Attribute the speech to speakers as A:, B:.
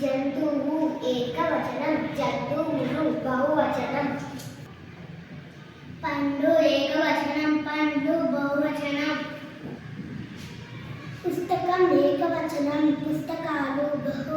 A: జంతువు ఏకవచనం జంతువులు బహువచనం పండు ఏకవచనం పండు బహువచనం పుస్తకం ఏకవచనం పుస్తకాలు బహువచనం